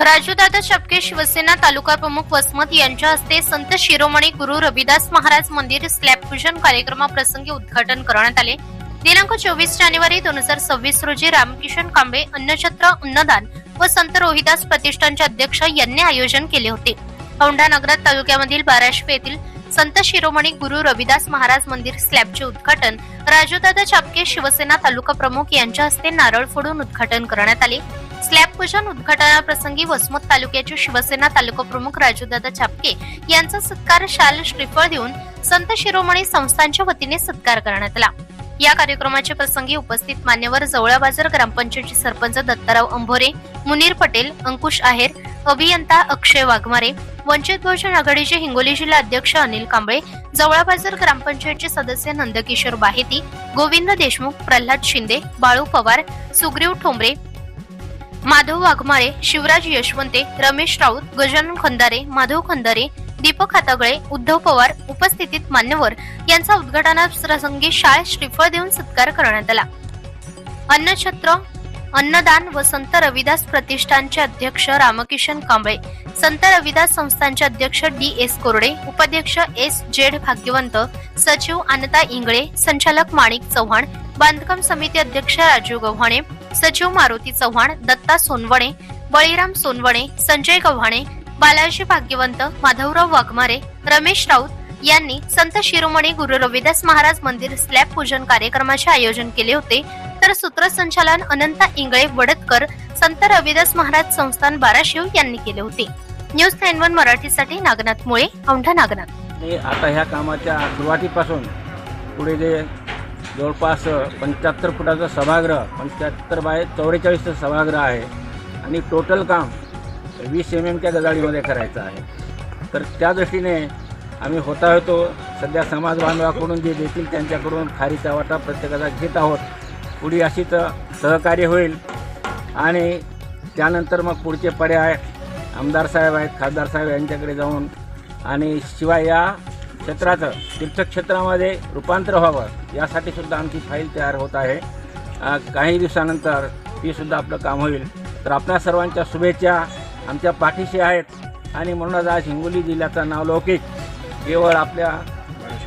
राजूदादा शपके शिवसेना तालुका प्रमुख वसमत यांच्या हस्ते संत शिरोमणी गुरु रविदास महाराज मंदिर स्लॅब पूजन कार्यक्रमाप्रसंगी उद्घाटन करण्यात आले. दिनांक चोवीस जानेवारी दोन हजार सव्वीस रोजी रामकिशन कांबे अन्नछत्र अन्नदान व संत रोहिदास प्रतिष्ठानचे अध्यक्ष यांनी आयोजन केले होते. औंढा नगरात तालुक्यामधील बाराशे येथील संत शिरोमणी गुरु रविदास महाराज मंदिर स्लॅबचे उद्घाटन राजूदादा चापके शिवसेना तालुका प्रमुख यांच्या हस्ते नारळ फोडून उद्घाटन करण्यात आले. स्लॅब पूजन उद्घाटनाप्रसंगी वसमत तालुक्याचे शिवसेना तालुका प्रमुख राजूदादा छापके यांचा सत्कार शाल श्रीफळ देऊन संत शिरोमणी संस्थांच्या वतीने सत्कार करण्यात आला. या कार्यक्रमाच्या प्रसंगी उपस्थित मान्यवर जवळा बाजार ग्रामपंचायतचे सरपंच दत्ताराव अंभोरे मुनीर पटेल अंकुश आहेर अभियंता अक्षय वाघमारे वंचित बहुजन आघाडीचे हिंगोली जिल्हा अध्यक्ष अनिल कांबळे जवळा बाजार ग्रामपंचायतचे सदस्य नंदकिशोर बाहेती गोविंद देशमुख प्रल्हाद शिंदे बाळू पवार सुग्रीव ठोंबरे माधव वाघमारे शिवराज यशवंते रमेश राऊत गजानन खंदारे माधव खंदारे दीपक हातागळे उद्धव पवार उपस्थितीत मान्यवर यांचा उद्घाटनाप्रसंगी शाळेत श्रीफळ देऊन सत्कार करण्यात आला. अन्नछत्र अन्नदान व संत रविदास प्रतिष्ठानचे अध्यक्ष रामकिशन कांबळे संत रविदास संस्थानचे अध्यक्ष डी एस कोरडे उपाध्यक्ष एस जेड भाग्यवंत सचिव अनता इंगळे संचालक माणिक चव्हाण बांधकाम समिती अध्यक्ष राजू गव्हाणे सचिव मारुती चव्हाण दत्ता सोनवणे बळीराम सोनवणे संजय गव्हाणे बालाजी भाग्यवंत माधवराव वाघमारे रमेश राऊत यांनी संत शिरोमणी गुरु रविदास महाराज मंदिर स्लॅब पूजन कार्यक्रमाचे आयोजन केले होते. तर सूत्रसंचालन अनंता इंगळे वडतकर संत रविदास महाराज संस्थान बाराशिव यांनी केले होते. न्यूज नाईन वन मराठीसाठी नागनाथ मुळे औंढा नागनाथ. आता ह्या कामाच्या सुरुवातीपासून पुढे जे जवळपास पंच्याहत्तर फुटाचं सभागृह पंच्याहत्तर बाय चौवेचाळीसचं सभागृह आहे. आणि टोटल काम वीस एम एमच्या गजाळीमध्ये करायचं आहे. तर त्या दृष्टीने आम्ही होता होतो सध्या समाज बांधवाकडून जे देतील त्यांच्याकडून खारीचा वाटा प्रत्येकाचा घेत आहोत. पुढे अशीच सहकार्य होईल. आणि त्यानंतर मग पुढचे पर्याय आमदार साहेब आहेत खासदार साहेब यांच्याकडे जाऊन आणि शिवाय या क्षेत्राचं तीर्थक्षेत्रामध्ये रूपांतर व्हावं यासाठी सुद्धा आमची फाईल तयार होत आहे. काही दिवसानंतर तीसुद्धा आपलं काम होईल. तर आपल्या सर्वांच्या शुभेच्छा आमच्या पाठीशी आहेत. आणि म्हणूनच आज हिंगोली जिल्ह्याचं नाव लौकिक. केवळ आपल्या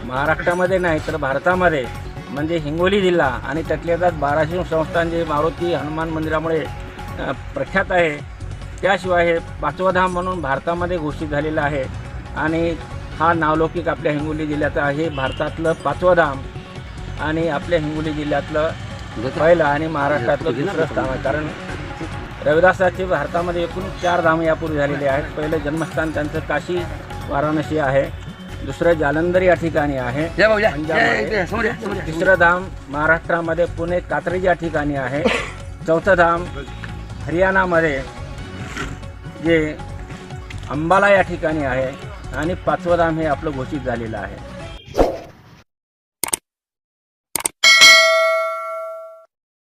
महाराष्ट्रामध्ये नाही तर भारतामध्ये म्हणजे हिंगोली जिल्हा आणि त्यातल्या त्यात बाराशिव संस्थान जे मारुती हनुमान मंदिरामुळे प्रख्यात आहे त्याशिवाय हे पाचवं धाम म्हणून भारतामध्ये घोषित झालेलं आहे. आणि हा नावलौकिक आपल्या हिंगोली जिल्ह्याचा आहे. भारतातलं पाचवं धाम आणि आपल्या हिंगोली जिल्ह्यातलं पहिलं आणि महाराष्ट्रातलं दुसरं स्थान आहे. कारण रविदासाचे भारतामध्ये एकूण चार धाम यापूर्वी झालेले आहेत. पहिलं जन्मस्थान त्यांचं काशी वाराणसी आहे. दुसरं जालंधर या ठिकाणी आहे. तिसरं धाम महाराष्ट्रामध्ये पुणे कात्रज या ठिकाणी आहे. चौथं धाम हरियाणामध्ये जे अंबाला या ठिकाणी आहे. आणि पाचवं धाम हे आपलं घोषित झालेलं आहे.